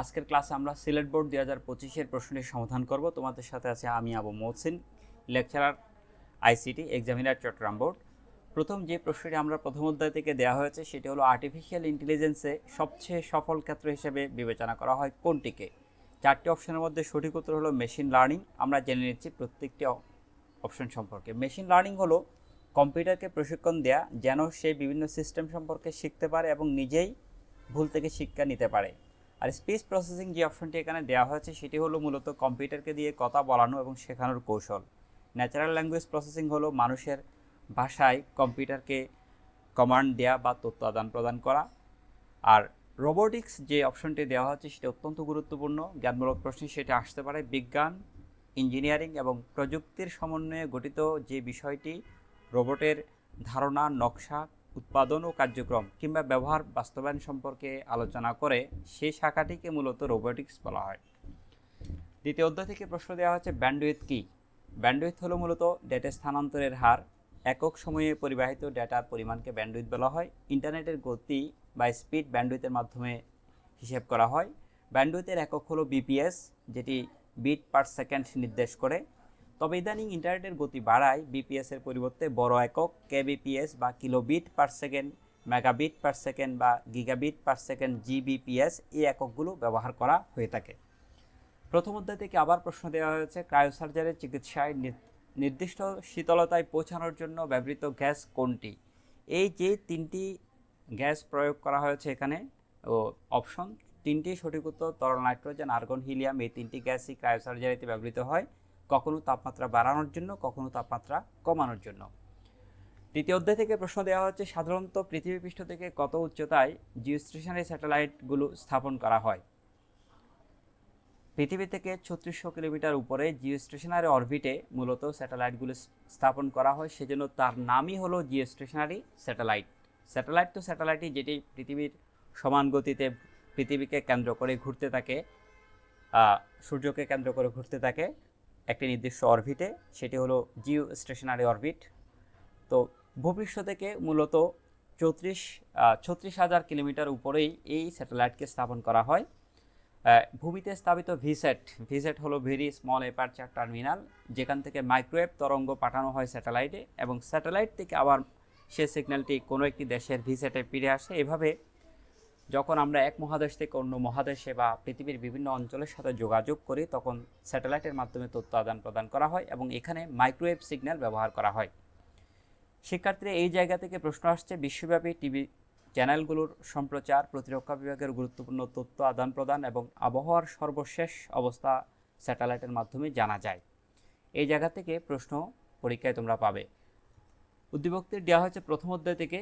আজকের ক্লাসে আমরা সিলেট বোর্ড দুই হাজার পঁচিশের প্রশ্নের সমাধান করব। তোমাদের সাথে আছে আমি Abu Mohsin, lecturer, ICT examiner Chittagong board. প্রথম যে প্রশ্নটি আমরা প্রথম অধ্যায় থেকে দেওয়া হয়েছে, সেটি হলো আর্টিফিশিয়াল ইন্টেলিজেন্সে সবচেয়ে সফল ক্ষেত্র হিসেবে বিবেচনা করা হয় কোনটিকে? চারটি অপশনের মধ্যে সঠিক উত্তর হলো মেশিন লার্নিং আমরা জেনে নিচ্ছি প্রত্যেকটি অপশন সম্পর্কে। মেশিন লার্নিং হলো কম্পিউটারকে প্রশিক্ষণ দেয়া যেন সে বিভিন্ন সিস্টেম সম্পর্কে শিখতে পারে এবং নিজেই ভুল থেকে শিক্ষা নিতে পারে। আর স্পিচ প্রসেসিং যে অপশনটি এখানে দেওয়া হয়েছে, সেটি হলো মূলত কম্পিউটারকে দিয়ে কথা বলানো এবং শেখানোর কৌশল। ন্যাচারাল ল্যাঙ্গুয়েজ প্রসেসিং হলো মানুষের ভাষায় কম্পিউটারকে কমান্ড দেয়া বা তথ্য আদান প্রদান করা। আর রোবোটিক্স যে অপশনটি দেওয়া হচ্ছে সেটা অত্যন্ত গুরুত্বপূর্ণ। জ্ঞানমূলক প্রশ্নে সেটা আসতে পারে। বিজ্ঞান ইঞ্জিনিয়ারিং এবং প্রযুক্তির সমন্বয়ে গঠিত যে বিষয়টি রোবটের ধারণা, নকশা উৎপাদন ও কার্যক্রম কিংবা ব্যবহার বাস্তবায়ন সম্পর্কে আলোচনা করে সেই শাখাটিকে মূলত রোবোটিক্স বলা হয়। দ্বিতীয় অধ্যায় থেকে প্রশ্ন দেওয়া হচ্ছে ব্যান্ডউইথ কী? ব্যান্ডউইথ হলো মূলত ডেটা স্থানান্তরের হার, একক সময়ে পরিবাহিত ডেটার পরিমাণকে ব্যান্ডউইথ বলা হয়, ইন্টারনেটের গতি বা স্পিড ব্যান্ডউইথের মাধ্যমে হিসেব করা হয়। ব্যান্ডউইথের একক হলো বিপিএস, যেটি বিট পার সেকেন্ড নির্দেশ করে। তবে ইদানিং ইন্টারনেটের গতি বাড়ায় বিপিএস এর পরিবর্তে বড় একক কেবিপিএস বা kilobit per second, megabit per second বা গিগাবিট পার সেকেন্ড জিবিপিএস এই এককগুলো ব্যবহার করা হয়ে থাকে। প্রথম অধ্যায় থেকে আবার প্রশ্ন দেওয়া হয়েছে ক্রায়োসার্জারের চিকিৎসায় নির- নির্দিষ্ট শীতলতায় পৌঁছানোর জন্য ব্যবহৃত গ্যাস কোনটি? এই যে তিনটি গ্যাস প্রয়োগ করা হয়েছে এখানে। ও, অপশন, তিনটি সঠিক উত্তর, তরল নাইট্রোজেন, আর্গন, হিলিয়াম, এই তিনটি গ্যাসই ক্রায়োসার্জারিতে ব্যবহৃত হয়। কখনো তাপমাত্রা বাড়ানোর জন্য, কখনো তাপমাত্রা কমানোর জন্য। তৃতীয় অধ্যায় থেকে প্রশ্ন দেওয়া হচ্ছে, সাধারণত পৃথিবী পৃষ্ঠ থেকে কত উচ্চতায় জিওস্টেশনারি স্যাটেলাইটগুলো স্থাপন করা হয়? পৃথিবী থেকে ছত্রিশশো কিলোমিটার উপরে জিওস্টেশনারি অরবিটে মূলত স্যাটেলাইটগুলো স্থাপন করা হয়, সেজন্য তার নামই হলো জিওস্টেশনারি স্যাটেলাইট। স্যাটেলাইট তো স্যাটেলাইটই যেটি পৃথিবীর সমান গতিতে পৃথিবীকে কেন্দ্র করে ঘুরতে থাকে সূর্যকে কেন্দ্র করে ঘুরতে থাকে একটি নির্দিষ্ট অরবিটে সেটি হলো জিও স্টেশনারি অরবিট তো ভূপৃষ্ঠ থেকে মূলত চৌত্রিশ ছত্রিশ হাজার কিলোমিটার উপরেই এই স্যাটেলাইটকে স্থাপন করা হয়। ভূমিতে স্থাপিত ভিসেট ভিসেট হলো ভেরি স্মল অ্যাপারচার টার্মিনাল যেখান থেকে মাইক্রোওয়েভ তরঙ্গ পাঠানো হয় স্যাটেলাইটে এবং স্যাটেলাইট থেকে আবার সে সিগন্যালটি কোনো একটি দেশের ভিসেটে ফিরে আসে। এভাবে যখন আমরা এক মহাদেশ থেকে অন্য মহাদেশে বা পৃথিবীর বিভিন্ন অঞ্চলের সাথে যোগাযোগ করি, তখন স্যাটেলাইটের মাধ্যমে তথ্য আদান প্রদান করা হয় এবং এখানে মাইক্রোওয়েভ সিগন্যাল ব্যবহার করা হয়। শিক্ষার্থীরা এই জায়গা থেকে প্রশ্ন আসছে, বিশ্বব্যাপী টিভি চ্যানেলগুলোর সম্প্রচার, প্রতিরক্ষা বিভাগের গুরুত্বপূর্ণ তথ্য আদান প্রদান এবং আবহাওয়ার সর্বশেষ অবস্থা স্যাটেলাইটের মাধ্যমে জানা যায়। এই জায়গা থেকে প্রশ্ন পরীক্ষায় তোমরা পাবে। উদ্দীপকটি দেওয়া হয়েছে প্রথম অধ্যায় থেকে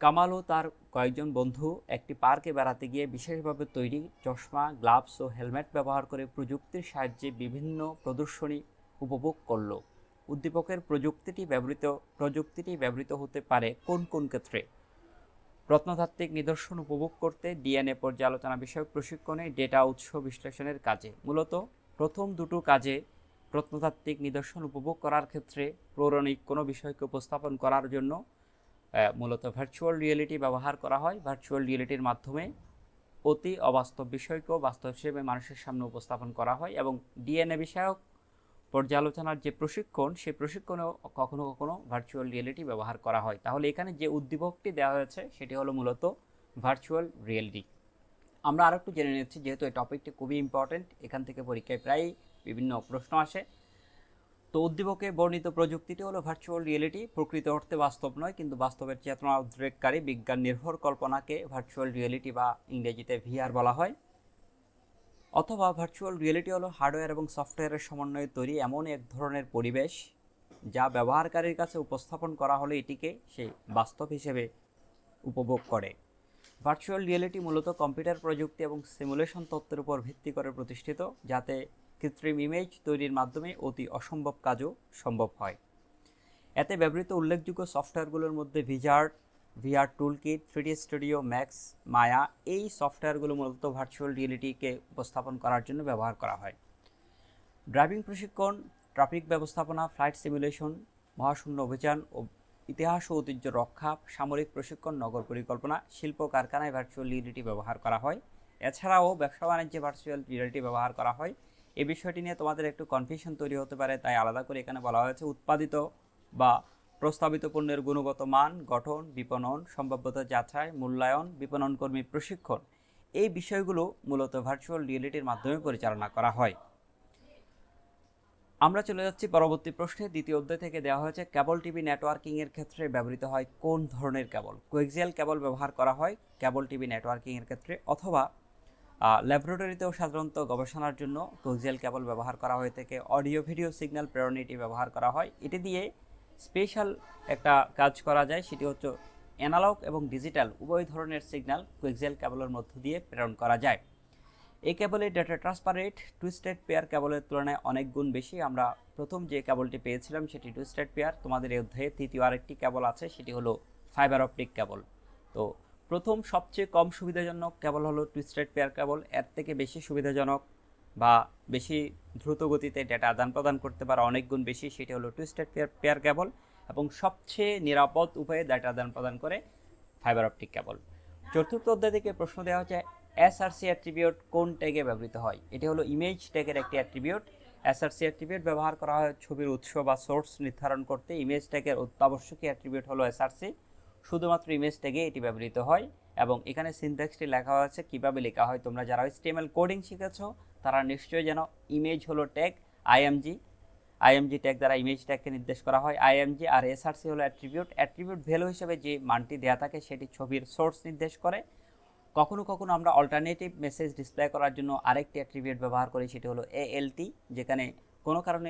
কামাল ও তার কয়েকজন বন্ধু একটি পার্কে বেড়াতে গিয়ে বিশেষভাবে তৈরি চশমা, গ্লাভস ও হেলমেট ব্যবহার করে প্রযুক্তির সাহায্যে বিভিন্ন প্রদর্শনী উপভোগ করল। উদ্দীপকের প্রযুক্তিটি ব্যবহৃত প্রযুক্তিটি ব্যবহৃত হতে পারে কোন কোন ক্ষেত্রে? প্রত্নতাত্ত্বিক নিদর্শন উপভোগ করতে ডিএনএ পর্যালোচনা বিষয়ক প্রশিক্ষণে ডেটা উৎস বিশ্লেষণের কাজে। মূলত প্রথম দুটো কাজে প্রত্নতাত্ত্বিক নিদর্শন উপভোগ করার ক্ষেত্রে পৌরাণিক কোনো বিষয়কে উপস্থাপন করার জন্য মূলত ভার্চুয়াল রিয়েলিটি ব্যবহার করা হয়। ভার্চুয়াল রিয়েলিটির মাধ্যমে অতি অবাস্তব বিষয়কেও বাস্তব হিসেবে মানুষের সামনে উপস্থাপন করা হয় এবং ডিএনএ বিষয়ক পর্যালোচনার যে প্রশিক্ষণ, সেই প্রশিক্ষণেও কখনো কখনো ভার্চুয়াল রিয়েলিটি ব্যবহার করা হয়। তাহলে এখানে যে উদ্দীপকটি দেওয়া হয়েছে, সেটি হলো মূলত ভার্চুয়াল রিয়েলিটি আমরা আরেকটু জেনে নিচ্ছি, যেহেতু এই টপিকটি খুবই ইম্পর্ট্যান্ট এখান থেকে পরীক্ষায় প্রায়ই বিভিন্ন প্রশ্ন আসে। তো উদ্দীপকে বর্ণিত প্রযুক্তিটি হলো ভার্চুয়াল রিয়েলিটি প্রকৃত অর্থে বাস্তব নয়, কিন্তু বাস্তবের চেতনা উদ্রেককারী বিজ্ঞান নির্ভর কল্পনাকে ভার্চুয়াল রিয়েলিটি বা ইংরেজিতে ভিআর বলা হয়। অথবা ভার্চুয়াল রিয়েলিটি হলো হার্ডওয়্যার এবং সফটওয়্যারের সমন্বয়ে তৈরি এমন এক ধরনের পরিবেশ যা ব্যবহারকারীর কাছে উপস্থাপন করা হলে এটিকে সে বাস্তব হিসেবে উপভোগ করে। ভার্চুয়াল রিয়েলিটি মূলত কম্পিউটার প্রযুক্তি এবং সিমুলেশন তত্ত্বের উপর ভিত্তি করে প্রতিষ্ঠিত, যাতে কৃত্রিম ইমেজ তৈরির মাধ্যমে অতি অসম্ভব কাজও সম্ভব হয়। এতে ব্যবহৃত উল্লেখযোগ্য সফটওয়্যারগুলোর মধ্যে wizard VR toolkit three D studio max Maya এই সফটওয়্যারগুলো মূলত ভার্চুয়াল রিয়েলিটিকে উপস্থাপন করার জন্য ব্যবহার করা হয়। ড্রাইভিং প্রশিক্ষণ ট্রাফিক ব্যবস্থাপনা ফ্লাইট সিমুলেশন মহাশূন্য অভিযান ও ইতিহাস ও ঐতিহ্য রক্ষা, সামরিক প্রশিক্ষণ, নগর পরিকল্পনা, শিল্প কারখানায় ভার্চুয়াল রিয়েলিটি ব্যবহার করা হয়। এছাড়াও ব্যবসা বাণিজ্যে ভার্চুয়াল রিয়েলিটি ব্যবহার করা হয়। এই বিষয়টি নিয়ে তোমাদের একটু কনফিউশন তৈরি হতে পারে, তাই আলাদা করে এখানে বলা হয়েছে উৎপাদিত বা প্রস্তাবিত পণ্যের গুণগত মান, গঠন, বিপণন, সম্ভাব্যতা যাচাই, মূল্যায়ন বিপণন কর্মী প্রশিক্ষণ এই বিষয়গুলো মূলত ভার্চুয়াল রিয়েলিটির মাধ্যমে পরিচালনা করা হয়। আমরা চলে যাচ্ছি পরবর্তী প্রশ্নে। দ্বিতীয় অধ্যায় থেকে দেওয়া হয়েছে কেবল টিভি নেটওয়ার্কিংয়ের ক্ষেত্রে ব্যবহৃত হয় কোন ধরনের কেবল কোয়েক্সিয়াল কেবল ব্যবহার করা হয় কেবল টিভি নেটওয়ার্কিংয়ের ক্ষেত্রে অথবা ল্যাবরেটরিতেও সাধারণত গবেষণার জন্য কোয়েক্সিয়াল কেবল ব্যবহার করা হয়ে থাকে, অডিও, ভিডিও সিগন্যাল প্রেরণ এটি ব্যবহার করা হয়। এটি দিয়ে স্পেশাল একটা কাজ করা যায়, সেটি হচ্ছে অ্যানালগ এবং ডিজিটাল উভয় ধরনের সিগন্যাল কোয়েক্সিয়াল কেবলের মধ্য দিয়ে প্রেরণ করা যায়। এই কেবলের data transfer rate twisted pair কেবলের তুলনায় অনেক গুণ বেশি। আমরা প্রথম যে কেবলটি পেয়েছিলাম, সেটি টুইস্টেড পেয়ার। তোমাদের এই অধ্যায়ে তৃতীয় আরেকটি কেবল আছে, সেটি হলো ফাইবার অপটিক কেবল তো প্রথম সবচেয়ে কম সুবিধাজনক কেবল হলো টুইস্টেড পেয়ার কেবল। এর থেকে বেশি সুবিধাজনক বা বেশি দ্রুত গতিতে ডেটা আদান প্রদান করতে পারে অনেক গুণ বেশি, সেটি হলো টুইস্টেড পেয়ার পেয়ার কেবল এবং সবচেয়ে নিরাপদ উপায়ে ডেটা আদান প্রদান করে ফাইবার অপটিক কেবল। চতুর্থ অধ্যায় থেকে প্রশ্ন দেওয়া হচ্ছে এসআরসি অ্যাট্রিবিউট কোন ট্যাগে ব্যবহৃত হয়? এটি হলো ইমেজ ট্যাগের একটি অ্যাট্রিবিউট এসআরসি অ্যাট্রিবিউট ব্যবহার করা হয় ছবির উৎস বা সোর্স নির্ধারণ করতে। ইমেজ ট্যাগের অত্যাবশ্যকীয় অ্যাট্রিবিউট হলো এসআরসি শুধুমাত্র ইমেজ ট্যাগে এটি ব্যবহৃত হয় এবং এখানে সিনট্যাক্সটি লেখা হয়েছে কীভাবে লেখা হয়? তোমরা যারা স্টেমেল কোডিং শিখেছ, তারা নিশ্চয়ই যেন ইমেজ হলো ট্যাগ আইএমজি আইএমজি ট্যাগ দ্বারা ইমেজ ট্যাগকে নির্দেশ করা হয়। আইএমজি আর এসআরসি হলো অ্যাট্রিবিউট অ্যাট্রিবিউট ভ্যালু হিসেবে যে মানটি দেওয়া থাকে, সেটি ছবির সোর্স নির্দেশ করে। কখনো কখনো আমরা অল্টারনেটিভ মেসেজ ডিসপ্লে করার জন্য আরেকটি অ্যাট্রিবিউট ব্যবহার করি, সেটি হলো এএলটি যেখানে কোনো কারণে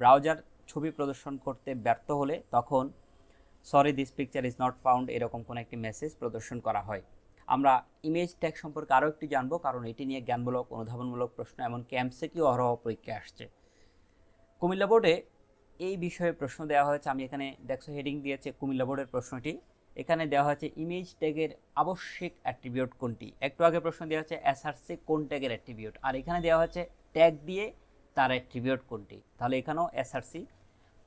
ব্রাউজার ছবি প্রদর্শন করতে ব্যর্থ হলে তখন sorry this picture is not found এরকম কোনো একটি মেসেজ প্রদর্শন করা হয়। আমরা ইমেজ ট্যাগ সম্পর্কে আরও একটি জানব, কারণ এটি নিয়ে জ্ঞানমূলক, অনুধাবনমূলক প্রশ্ন এমন ক্যাম্পসেকিও অহরহ পরীক্ষায় আসছে। কুমিল্লা বোর্ডে এই বিষয়ে প্রশ্ন দেওয়া হয়েছে, আমি এখানে দেখছ হেডিং দিয়েছে কুমিল্লা বোর্ডের প্রশ্নটি। এখানে দেওয়া হয়েছে ইমেজ ট্যাগের আবশ্যিক অ্যাট্রিবিউট কোনটি? একটু আগে প্রশ্ন দেওয়া হচ্ছে এসআরসি কোন ট্যাগের অ্যাট্রিবিউট আর এখানে দেওয়া হচ্ছে ট্যাগ দিয়ে তার অ্যাট্রিবিউট কোনটি? তাহলে এখানেও এসআরসি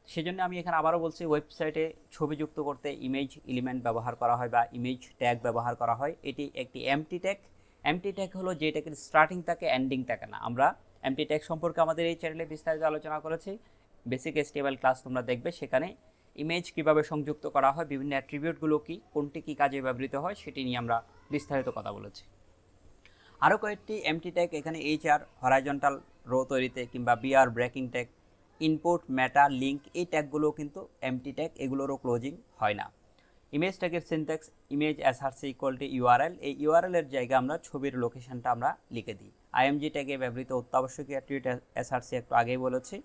সেজন্য আমি এখানে আবারও বলছি ওয়েবসাইটে ছবি যুক্ত করতে ইমেজ এলিমেন্ট ব্যবহার করা হয় বা ইমেজ ট্যাগ ব্যবহার করা হয়। এটি একটি এমটি ট্যাগ এমটি ট্যাগ হলো যে ট্যাগের স্টার্টিং থাকে এন্ডিং থাকে না। আমরা এমটি ট্যাগ সম্পর্কে আমাদের এই চ্যানেলে বিস্তারিত আলোচনা করেছি। বেসিক এসটিএমএল ক্লাস তোমরা দেখবে সেখানে ইমেজ কীভাবে সংযুক্ত করা হয়, বিভিন্ন অ্যাট্রিবিউটগুলো কি, কোনটি কী কাজে ব্যবহৃত হয়, সেটি নিয়ে আমরা বিস্তারিত কথা বলেছি। আরও কয়েকটি এমটি ট্যাগ এখানে এইচ আর হরাইজন্টাল রো তৈরিতে কিংবা BR breaking tag input meta link এই ট্যাগগুলো কিন্তু এমটি ট্যাগ এগুলোরও ক্লোজিং হয় না। ইমেজ ট্যাগের syntax image SRC equality URL এই ইউআরএল এর জায়গায় আমরা ছবির লোকেশনটা আমরা লিখে দিই। আইএমজি ট্যাগে ব্যবহৃত অত্যাবশ্যকীয় অ্যাট্রিবিউট এসআরসি একটু আগেই বলেছি।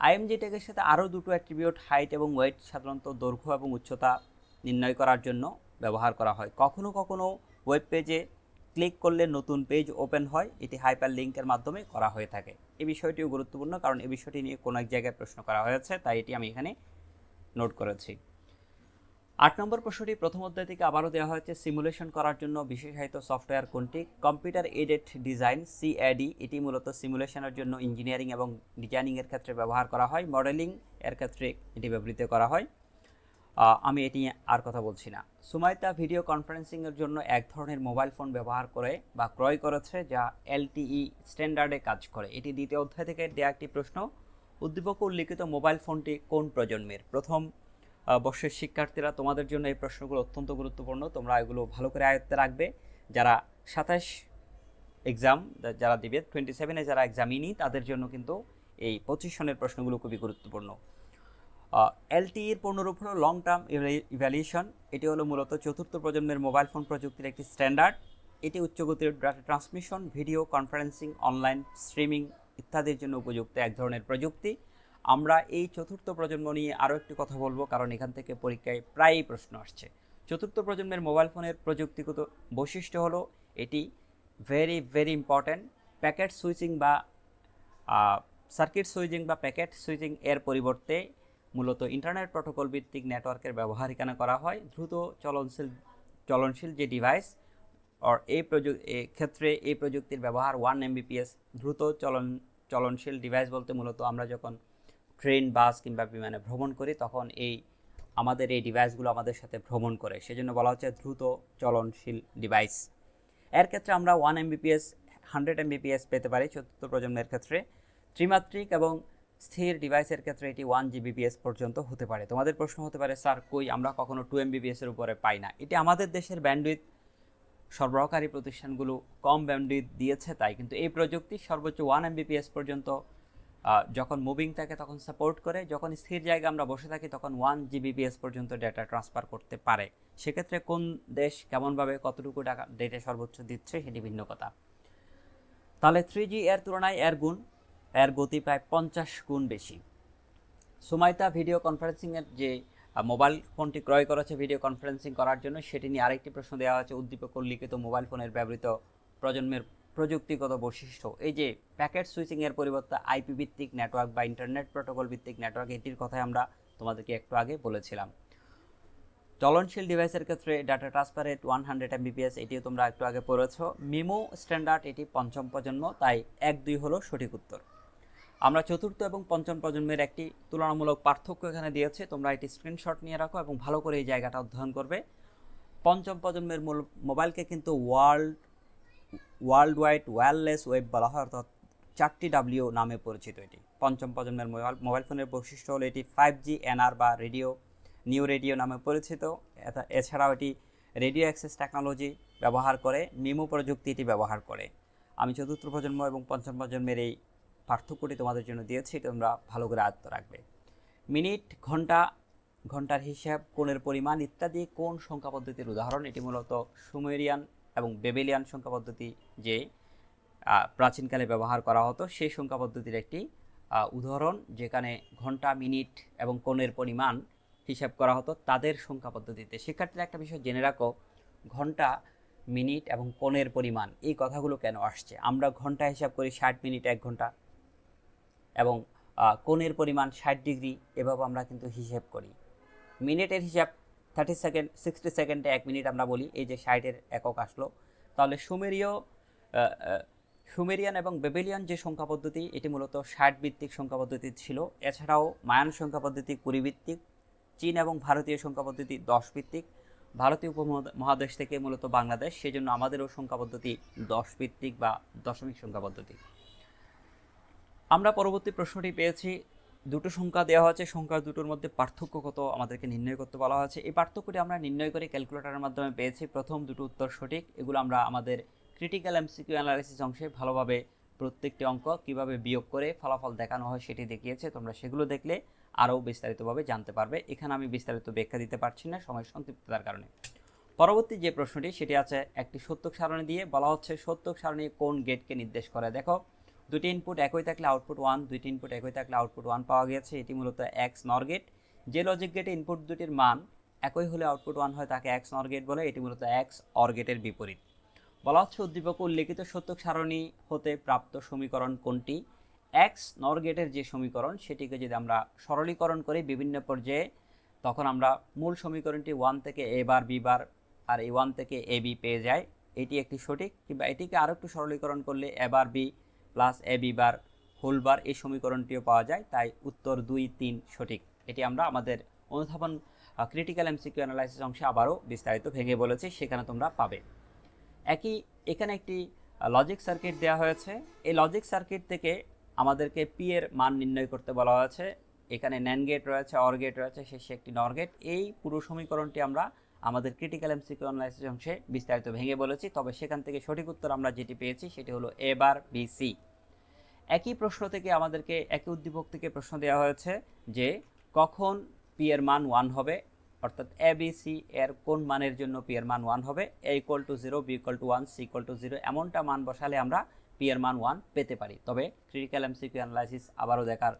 আইএমজি ট্যাগের সাথে আরও দুটো অ্যাট্রিবিউট হাইট এবং ওয়েট সাধারণত দৈর্ঘ্য এবং উচ্চতা নির্ণয় করার জন্য ব্যবহার করা হয়। কখনও কখনও ওয়েব পেজে ক্লিক করলে নতুন পেজ ওপেন হয়, এটি হাইপার লিঙ্কের মাধ্যমে করা হয়ে থাকে। এই বিষয়টিও গুরুত্বপূর্ণ, কারণ এই বিষয়টি নিয়ে কোনো এক জায়গায় প্রশ্ন করা হয়েছে, তাই এটি আমি এখানে নোট করেছি। আট নম্বর প্রশ্নটি প্রথম অধ্যায় থেকে আবারও দেওয়া হয়েছে, সিমুলেশন করার জন্য বিশেষায়িত সফটওয়্যার কোনটি? কম্পিউটার এডেড ডিজাইন সিএডি এটি মূলত সিমুলেশনের জন্য ইঞ্জিনিয়ারিং এবং ডিজাইনিংয়ের ক্ষেত্রে ব্যবহার করা হয়, মডেলিং এর ক্ষেত্রে এটি ব্যবহৃত করা হয়। আমি এটি নিয়ে আর কথা বলছি না। সুমাইতা ভিডিও কনফারেন্সিংয়ের জন্য এক ধরনের মোবাইল ফোন ব্যবহার করে বা ক্রয় করেছে যা এলটিই স্ট্যান্ডার্ডে কাজ করে। এটি দ্বিতীয় অধ্যায় থেকে দেওয়া একটি প্রশ্ন, উদ্দীপক উল্লিখিত মোবাইল ফোনটি কোন প্রজন্মের? প্রথম বর্ষের শিক্ষার্থীরা তোমাদের জন্য এই প্রশ্নগুলো অত্যন্ত গুরুত্বপূর্ণ। তোমরা এগুলো ভালো করে আয়ত্তে রাখবে। যারা সাতাশ এক্সাম যারা দিবে টোয়েন্টি সেভেনে যারা এক্সামিনি তাদের জন্য কিন্তু এই পঁচিশ সনের প্রশ্নগুলো খুবই গুরুত্বপূর্ণ। এলটিইর পূর্ণরূপ হলো লং টার্ম ইভ্যালুয়েশন এটি হলো মূলত চতুর্থ প্রজন্মের মোবাইল ফোন প্রযুক্তির একটি স্ট্যান্ডার্ড এটি উচ্চগতির data transmission video conferencing online streaming ইত্যাদির জন্য উপযুক্ত এক ধরনের প্রযুক্তি। আমরা এই চতুর্থ প্রজন্ম নিয়ে আরও একটি কথা বলব, কারণ এখান থেকে পরীক্ষায় প্রায়ই প্রশ্ন আসছে। চতুর্থ প্রজন্মের মোবাইল ফোনের প্রযুক্তিগত বৈশিষ্ট্য হলো, এটি very very important packet switching বা সার্কিট সুইচিং বা প্যাকেট সুইচিং এর পরিবর্তে মূলত ইন্টারনেট প্রোটোকল ভিত্তিক নেটওয়ার্কের ব্যবহার এখানে করা হয়। দ্রুত চলনশীল চলনশীল যে ডিভাইস আর এই প্রযুক্তি ক্ষেত্রে এই প্রযুক্তির ব্যবহার ওয়ান এমবিপিএস দ্রুত চলন চলনশীল ডিভাইস বলতে মূলত আমরা যখন ট্রেন বাস কিংবা বিমানে ভ্রমণ করি, তখন এই আমাদের এই ডিভাইসগুলো আমাদের সাথে ভ্রমণ করে। সেজন্য বলা হচ্ছে দ্রুত চলনশীল ডিভাইস এর ক্ষেত্রে আমরা ওয়ান এমবিপিএস হান্ড্রেড এমবিপিএস পেতে পারি চতুর্থ প্রজন্মের ক্ষেত্রে। ত্রিমাত্রিক এবং স্থির ডিভাইসের ক্ষেত্রে এটি ওয়ান জিবিপিএস পর্যন্ত হতে পারে। তোমাদের প্রশ্ন হতে পারে, স্যার, কই? আমরা কখনো টু এমবিপিএস এর উপরে পাই না। এটি আমাদের দেশের ব্যান্ডউইথ সরবরাহকারী প্রতিষ্ঠানগুলো কম ব্যান্ডউইথ দিয়েছে তাই, কিন্তু এই প্রযুক্তি সর্বোচ্চ ওয়ান এমবিপিএস পর্যন্ত যখন মুভিং থাকে তখন সাপোর্ট করে, যখন স্থির জায়গায় আমরা বসে থাকি তখন ওয়ান জিবিপিএস পর্যন্ত ডেটা ট্রান্সফার করতে পারে। সেক্ষেত্রে কোন দেশ কেমনভাবে কতটুকু টাকা ডেটা সর্বোচ্চ দিচ্ছে সেটি ভিন্ন কথা। তাহলে থ্রি জি এর তুলনায় এর গুণ এর গতি প্রায় পঞ্চাশ গুণ বেশি। সুমাইতা ভিডিও কনফারেন্সিংয়ের যে মোবাইল ফোনটি ক্রয় করেছে ভিডিও কনফারেন্সিং করার জন্য, সেটি নিয়ে আরেকটি প্রশ্ন দেওয়া হচ্ছে উদ্দীপক লিখিত মোবাইল ফোনের ব্যবহৃত প্রজন্মের প্রযুক্তিগত বৈশিষ্ট্য। এই যে প্যাকেট সুইচিংয়ের পরিবর্তে আইপি ভিত্তিক নেটওয়ার্ক বা ইন্টারনেট প্রোটোকল ভিত্তিক নেটওয়ার্ক এটির কথাই আমরা তোমাদেরকে একটু আগে বলেছিলাম। চলনশীল ডিভাইসের ক্ষেত্রে data transfer rate one hundred Mbps এটিও তোমরা একটু আগে পড়েছ। মিমো স্ট্যান্ডার্ড এটি পঞ্চম প্রজন্ম, তাই এক দুই হলো সঠিক উত্তর। আমরা চতুর্থ এবং পঞ্চম প্রজন্মের একটি তুলনামূলক পার্থক্য এখানে দিয়েছে। তোমরা এটি স্ক্রিনশট নিয়ে রাখো এবং ভালো করে এই জায়গাটা অধ্যয়ন করবে। পঞ্চম প্রজন্মের মূল- মোবাইলকে কিন্তু world world wide wireless web বলা হয়, অর্থাৎ চারটি ডাব্লিউ নামে পরিচিত এটি। পঞ্চম প্রজন্মের মোবাইল মোবাইল ফোনের বৈশিষ্ট্য হলো এটি ফাইভ জি এনআর বা রেডিও নিউ রেডিও নামে পরিচিত। এছাড়াও এটি রেডিও অ্যাক্সেস টেকনোলজি ব্যবহার করে মিমো প্রযুক্তি এটি ব্যবহার করে। আমি চতুর্থ প্রজন্ম এবং পঞ্চম প্রজন্মের এই পার্থক্যটি তোমাদের জন্য দিয়েছি, তোমরা ভালো করে আয়ত্ত রাখবে। মিনিট, ঘণ্টা, ঘণ্টার হিসাব, কোণের পরিমাণ ইত্যাদি, কোন সংখ্যা পদ্ধতির উদাহরণ? এটি মূলত সুমেরিয়ান এবং বেবেলিয়ান সংখ্যা পদ্ধতি যে প্রাচীনকালে ব্যবহার করা হতো, সেই সংখ্যা পদ্ধতির একটি উদাহরণ যেখানে ঘণ্টা, মিনিট এবং কোণের পরিমাণ হিসাব করা হতো তাদের সংখ্যা পদ্ধতিতে। শিক্ষার্থীরা একটা বিষয় জেনে রাখো, ঘণ্টা, মিনিট এবং কোণের পরিমাণ, এই কথাগুলো কেন আসছে? আমরা ঘণ্টা হিসাব করি ষাট মিনিট, এক ঘণ্টা। এবং কোণের পরিমাণ ষাট ডিগ্রি এভাবে আমরা কিন্তু হিসেব করি। মিনিটের হিসাব থার্টি সেকেন্ড সিক্সটি সেকেন্ডে এক মিনিট আমরা বলি, এই যে ষাটের একক আসলো। তাহলে সুমেরীয় সুমেরিয়ান এবং বেবেলিয়ান যে সংখ্যা পদ্ধতি, এটি মূলত ষাট ভিত্তিক সংখ্যা পদ্ধতি ছিল। এছাড়াও মায়ান সংখ্যা পদ্ধতি কুড়ি ভিত্তিক, চীন এবং ভারতীয় সংখ্যা পদ্ধতি দশ ভিত্তিক। ভারতীয় উপমহাদেশ থেকে মূলত বাংলাদেশ, সেজন্য আমাদেরও সংখ্যা পদ্ধতি দশ ভিত্তিক বা দশমিক সংখ্যা পদ্ধতি। আমরা পরবর্তী প্রশ্নটি পেয়েছি। দুটো সংখ্যা দেওয়া হয়েছে সংখ্যা দুটোর মধ্যে পার্থক্য কত আমাদেরকে নির্ণয় করতে বলা হয়েছে। এই পার্থক্যটি আমরা নির্ণয় করে ক্যালকুলেটরের মাধ্যমে পেয়েছি। প্রথম দুটো উত্তর সঠিক, এগুলো আমরা আমাদের ক্রিটিক্যাল এমসিকিউ অ্যানালাইসিস অংশে ভালোভাবে প্রত্যেকটি অঙ্ক কীভাবে বিয়োগ করে ফলাফল দেখানো হয় সেটি দেখিয়েছে। তোমরা সেগুলো দেখলে আরও বিস্তারিতভাবে জানতে পারবে। এখানে আমি বিস্তারিত ব্যাখ্যা দিতে পারছি না, সময় সংক্ষিপ্ততার কারণে। পরবর্তী যে প্রশ্নটি, সেটি আছে একটি সত্যক সারণী দিয়ে। বলা হচ্ছে, সত্যক সারণী কোন গেটকে নির্দেশ করে? দেখো দুটি ইনপুট একই থাকলে আউটপুট ওয়ান দুইটি ইনপুট একই থাকলে আউটপুট ওয়ান পাওয়া গেছে এটি মূলত এক্স নর গেট যে লজিক গেটে ইনপুট দুটির মান একই হলে আউটপুট ওয়ান হয়, তাকে এক্স নর গেট বলে। এটি মূলত এক্স অর গেটের বিপরীত। বলা হচ্ছে উদ্দীপক উল্লেখিত সত্যক সারণী হতে প্রাপ্ত সমীকরণ কোনটি? এক্স নর গেটের যে সমীকরণ, সেটিকে যদি আমরা সরলীকরণ করি বিভিন্ন পর্যায়ে, তখন আমরা মূল সমীকরণটি ওয়ান থেকে এ বার বি বার আর এই ওয়ান থেকে এ বি পেয়ে যায় এটি একটি সঠিক, কিংবা এটিকে আরও একটু সরলীকরণ করলে A bar B plus A B bar whole bar এই সমীকরণটিও পাওয়া যায়। তাই উত্তর দুই, তিন সঠিক। এটি আমরা আমাদের অনুধাবন ক্রিটিক্যাল এমসিকিউ অ্যানালাইসিস অংশে আবারও বিস্তারিত ভেঙে বলেছি, সেখানে তোমরা পাবে। একই, এখানে একটি লজিক সার্কিট দেওয়া হয়েছে। এই লজিক সার্কিট থেকে আমাদেরকে পি এর মান নির্ণয় করতে বলা হয়েছে। এখানে ন্যান গেট রয়েছে অর গেট রয়েছে শেষে একটি নর গেট এই পুরো সমীকরণটি আমরা আমাদের ক্রিটিক্যাল এমসিকিউ অ্যানালাইসিস অংশে বিস্তারিত ভেঙে বলেছি। তবে সেখান থেকে সঠিক উত্তর আমরা যেটি পেয়েছি, সেটি হলো এ বার বি সি একই প্রশ্ন থেকে আমাদেরকে, একই উদ্দীপক থেকে প্রশ্ন দেওয়া হয়েছে যে কখন পি এর মান ওয়ান হবে? অর্থাৎ এ বি সি এর কোন মানের জন্য পি এর মান ওয়ান হবে? A equal to zero B equal to one C equal to zero এমনটা মান বসালে আমরা পি এর মান ওয়ান পেতে পারি। তবে ক্রিটিক্যাল এমসিকিউ অ্যানালাইসিস আবারও দেখার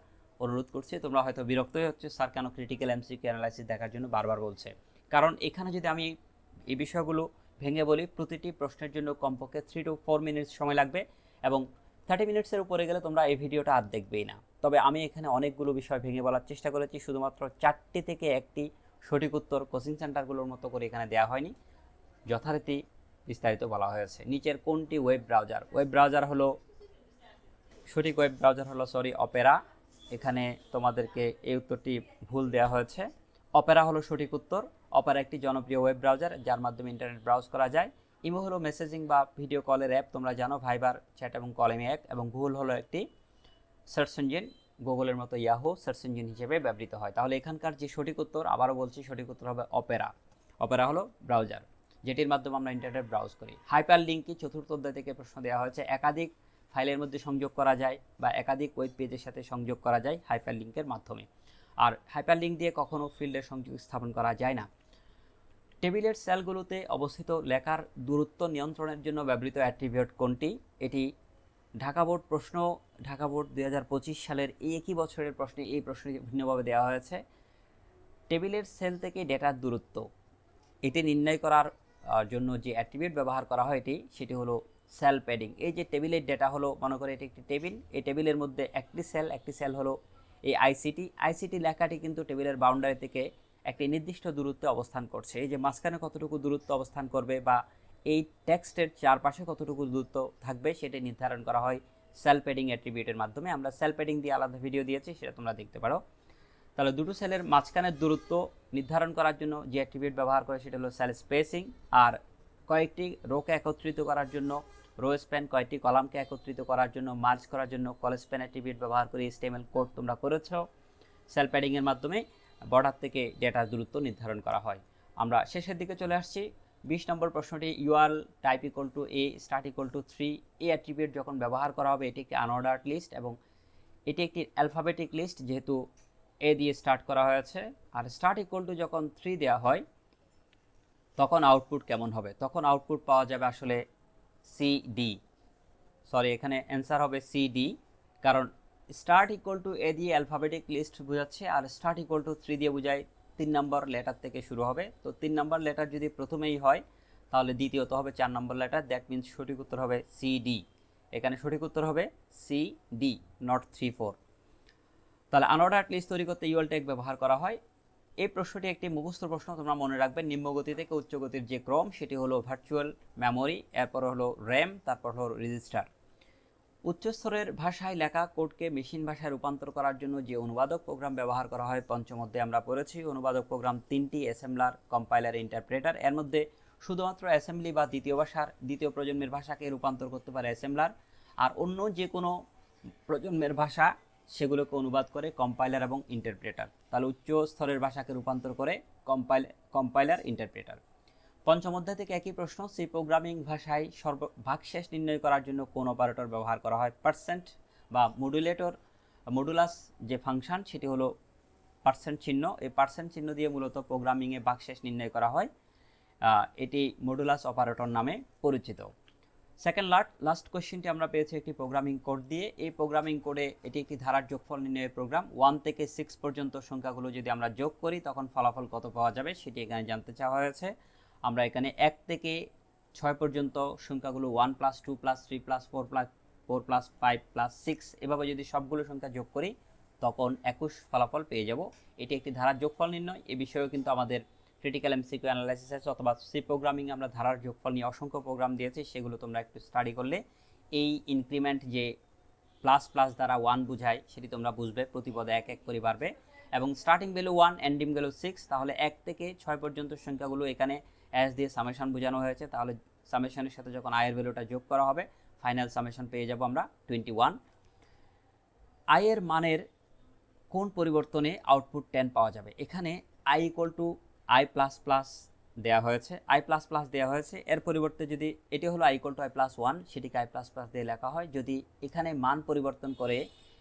অনুরোধ করছি। তোমরা হয়তো বিরক্ত হয়ে হচ্ছে, স্যার কেন ক্রিটিক্যাল এমসিকিউ অ্যানালাইসিস দেখার জন্য বারবার বলছে? কারণ এখানে যদি আমি এই বিষয়গুলো ভেঙে বলি, প্রতিটি প্রশ্নের জন্য কমপক্ষে থ্রি টু ফোর মিনিটস সময় লাগবে এবং থার্টি মিনিটসের উপরে গেলে তোমরা এই ভিডিওটা আর দেখবেই না। তবে আমি এখানে অনেকগুলো বিষয় ভেঙে বলার চেষ্টা করেছি, শুধুমাত্র চারটি থেকে একটি সঠিক উত্তর কোচিং সেন্টারগুলোর মতো করে এখানে দেওয়া হয়নি, যথারীতি বিস্তারিত বলা হয়েছে। নিচের কোনটি ওয়েব ব্রাউজার? ওয়েব ব্রাউজার হলো, সঠিক ওয়েব ব্রাউজার হলো সরি অপেরা এখানে তোমাদেরকে এই উত্তরটি ভুল দেওয়া হয়েছে। অপেরা হলো সঠিক উত্তর। অপেরা একটি জনপ্রিয় ওয়েব ব্রাউজার, যার মাধ্যমে ইন্টারনেট ব্রাউজ করা যায়। ইমো হলো মেসেজিং বা ভিডিও কলের অ্যাপ তোমরা জানো ভাইবার চ্যাট এবং কলিং অ্যাপ এবং গুগল হলো একটি সার্চ ইঞ্জিন গুগলের মতো ইয়াহু সার্চ ইঞ্জিন হিসেবে ব্যবহৃত হয়। তাহলে এখানকার যে সঠিক উত্তর, আবারও বলছি, সঠিক উত্তর হবে অপেরা অপেরা হলো ব্রাউজার যেটির মাধ্যমে আমরা ইন্টারনেট ব্রাউজ করি। হাইপার লিঙ্কই চতুর্থ অধ্যায় থেকে প্রশ্ন দেওয়া হয়েছে। একাধিক ফাইলের মধ্যে সংযোগ করা যায় বা একাধিক ওয়েব পেজের সাথে সংযোগ করা যায় হাইপার লিঙ্কের মাধ্যমে। আর হাইপার লিঙ্ক দিয়ে কখনও ফিল্ডের সংযোগ স্থাপন করা যায় না। টেবিলের সেলগুলোতে অবস্থিত লেখার দূরত্ব নিয়ন্ত্রণের জন্য ব্যবহৃত অ্যাট্রিবিউট কোনটি? এটি ঢাকা বোর্ড প্রশ্ন, ঢাকা বোর্ড দুই হাজার পঁচিশ সালের এই একই বছরের প্রশ্নে এই প্রশ্নটি ভিন্নভাবে দেওয়া হয়েছে। টেবিলের সেল থেকে ডেটার দূরত্ব, এটি নির্ণয় করার জন্য যে অ্যাট্রিবিউট ব্যবহার করা হয় এটি, সেটি হলো সেল প্যাডিং। এই যে টেবিলের ডেটা হলো, মনে করে এটি একটি টেবিল, এই টেবিলের মধ্যে একটি সেল একটি সেল হলো এই আইসিটি। আইসিটি লেখাটি কিন্তু টেবিলের বাউন্ডারি থেকে একটি নির্দিষ্ট দূরত্বে অবস্থান করছে। এই যে মাঝখানে কতটুকু দূরত্ব অবস্থান করবে বা এই টেক্সটের চারপাশে কতটুকু দূরত্ব থাকবে সেটি নির্ধারণ করা হয় সেল প্যাডিং অ্যাট্রিবিউটের মাধ্যমে। আমরা সেল প্যাডিং দিয়ে আলাদা ভিডিও দিয়েছি, সেটা তোমরা দেখতে পারো। তাহলে দুটো সেলের মাঝখানের দূরত্ব নির্ধারণ করার জন্য যে অ্যাট্রিবিউট ব্যবহার করে সেটা হলো সেল স্পেসিং আর কয়েকটি রোকে একত্রিত করার জন্য রো স্প্যান কয়েকটি কলামকে একত্রিত করার জন্য মার্জ করার জন্য কল স্প্যান অ্যাট্রিবিউট ব্যবহার করে স্টেমেল কোড তোমরা করেছ সেল প্যাডিংয়ের মাধ্যমে। বর্ডার থেকে ডেটার দূরত্ব নির্ধারণ করা হয়। আমরা শেষের দিকে চলে আসছি। বিশ নম্বর প্রশ্নটি UL type equal to A start equal to three A attribute যখন ব্যবহার করা হবে, এটি একটি আনঅর্ডার্ড লিস্ট এবং এটি একটি অ্যালফাবেটিক লিস্ট যেহেতু এ দিয়ে স্টার্ট করা হয়েছে। আর স্টার্ট ইকুয়াল টু যখন থ্রি দেওয়া হয়, তখন আউটপুট কেমন হবে? তখন আউটপুট পাওয়া যাবে আসলে সি ডি সরি এখানে অ্যান্সার হবে সি ডি কারণ স্টার্ট ইকুয়াল টু এ দিয়ে অ্যালফাবেটিক লিস্ট বোঝাচ্ছে, আর স্টার্ট ইকুয়াল টু থ্রি দিয়ে বোঝায় তিন নম্বর লেটার থেকে শুরু হবে। তো তিন নম্বর লেটার যদি প্রথমেই হয়, তাহলে দ্বিতীয়ত হবে চার নম্বর লেটার দ্যাট মিন্স সঠিক উত্তর হবে সি ডি এখানে সঠিক উত্তর হবে C D not three four তাহলে আনঅর্ডার লিস্ট তৈরি করতে ইউএল টেক ব্যবহার করা হয়। এই প্রশ্নটি একটি মুখস্থ প্রশ্ন, তোমরা মনে রাখবে নিম্নগতি থেকে উচ্চগতির যে ক্রম, সেটি হলো ভার্চুয়াল মেমোরি এরপর হলো র্যাম তারপর হলো রেজিস্টার উচ্চস্তরের ভাষায় লেখা কোডকে মেশিন ভাষায় রূপান্তর করার জন্য যে অনুবাদক প্রোগ্রাম ব্যবহার করা হয় পঞ্চম আমরা পড়েছি, অনুবাদক প্রোগ্রাম তিনটি, অ্যাসেম্বলার, কম্পাইলার, ইন্টারপ্রেটার। এর মধ্যে শুধুমাত্র অ্যাসেম্বলি বা দ্বিতীয় ভাষার, দ্বিতীয় প্রজন্মের ভাষাকে রূপান্তর করতে পারে অ্যাসেম্বলার। আর অন্য যে কোনো প্রজন্মের ভাষা, সেগুলোকে অনুবাদ করে কম্পাইলার এবং ইন্টারপ্রেটার। তাহলে উচ্চ স্তরের ভাষাকে রূপান্তর করে কম্পাইল, কম্পাইলার, ইন্টারপ্রেটার। পঞ্চম অধ্যায় থেকে একই প্রশ্ন সি প্রোগ্রামিং ভাষায় সর্ব, ভাগশেষ নির্ণয় করার জন্য কোন অপারেটর ব্যবহার করা হয়? পার্সেন্ট বা মডুলেটর মডুলাস যে ফাংশন সেটি হলো পার্সেন্ট চিহ্ন। এই পার্সেন্ট চিহ্ন দিয়ে মূলত প্রোগ্রামিংয়ে ভাগশেষ নির্ণয় করা হয়। এটি মডুলাস অপারেটর নামে পরিচিত। সেকেন্ড লাস্ট লাস্ট কোশ্চেনটি আমরা পেয়েছি একটি প্রোগ্রামিং কোড দিয়ে। এই প্রোগ্রামিং কোডে এটি একটি ধারার যোগফল নির্ণয়ের প্রোগ্রাম ওয়ান থেকে সিক্স পর্যন্ত সংখ্যাগুলো যদি আমরা যোগ করি, তখন ফলাফল কত পাওয়া যাবে, সেটি এখানে জানতে চাওয়া হয়েছে। আমরা এখানে এক থেকে ছয় পর্যন্ত সংখ্যাগুলো one plus two plus three plus four plus four plus five plus six এভাবে যদি সবগুলো সংখ্যা যোগ করি, তখন একুশ ফলাফল পেয়ে যাব। এটি একটি ধারার যোগফল নির্ণয়। এ বিষয়েও কিন্তু আমাদের ক্রিটিক্যাল এমসিকিউ অ্যানালাইসিস আছে অথবা সি প্রোগ্রামিং আমরা ধারার যোগফল নিয়ে অসংখ্য প্রোগ্রাম দিয়েছি, সেগুলো তোমরা একটু স্টাডি করলে এই ইনক্রিমেন্ট যে প্লাস প্লাস দ্বারা ওয়ান বোঝায়, সেটি তোমরা বুঝবে প্রতিপদে এক এক করে বাড়বে। এবং starting value one ending value six তাহলে এক থেকে ছয় পর্যন্ত সংখ্যাগুলো এখানে অ্যাস দিয়ে সামেশন বোঝানো হয়েছে, তাহলে সামেশনের সাথে যখন আয়ের ভ্যালুটা যোগ করা হবে ফাইনাল সামেশন পেয়ে যাব আমরা টোয়েন্টি ওয়ান আয়ের মানের কোন পরিবর্তনে আউটপুট টেন পাওয়া যাবে? এখানে I equal to I plus plus দেওয়া হয়েছে। আই প্লাস প্লাস দেওয়া হয়েছে, এর পরিবর্তে যদি এটি হলো I equal to I plus one সেটিকে আই প্লাস প্লাস দিয়ে লেখা হয়। যদি এখানে মান পরিবর্তন করে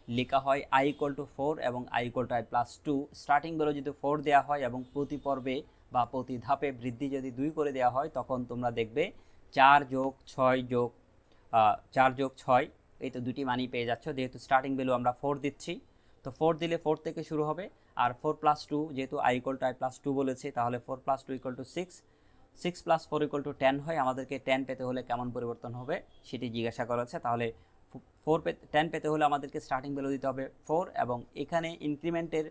লেখা হয় আই ইকুয়াল টু ফোর এবং I equal to I plus two starting value যদি ফোর দেওয়া হয় এবং প্রতি পর্বে বা প্রতি ধাপে বৃদ্ধি যদি দুই করে দেওয়া হয়, তখন তোমরা দেখবে চার যোগ ছয় যোগ চার যোগ ছয়, এই তো দুটি মানি পেয়ে যাচ্ছ। যেহেতু স্টার্টিং ভ্যালু আমরা ফোর দিচ্ছি, তো ফোর দিলে ফোর থেকে শুরু হবে। আর ফোর প্লাস টু যেহেতু I equal to I plus two বলেছে, তাহলে four plus two equal to six six plus four equal to ten হয়। আমাদেরকে টেন পেতে হলে কেমন পরিবর্তন হবে সেটি জিজ্ঞাসা করেছে তাহলে ফোর পেতে টেন পেতে হলে আমাদেরকে স্টার্টিং ভ্যালু দিতে হবে ফোর এবং এখানে ইনক্রিমেন্টের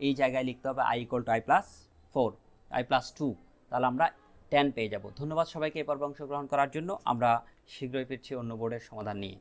এই জায়গায় লিখতে হবে I equal to I plus four I plus two তাহলে আমরা টেন পেয়ে যাব। ধন্যবাদ সবাইকে এ পর্বে অংশগ্রহণ করার জন্য। আমরা শীঘ্রই ফিরছি অন্য বোর্ডের সমাধান নিয়ে।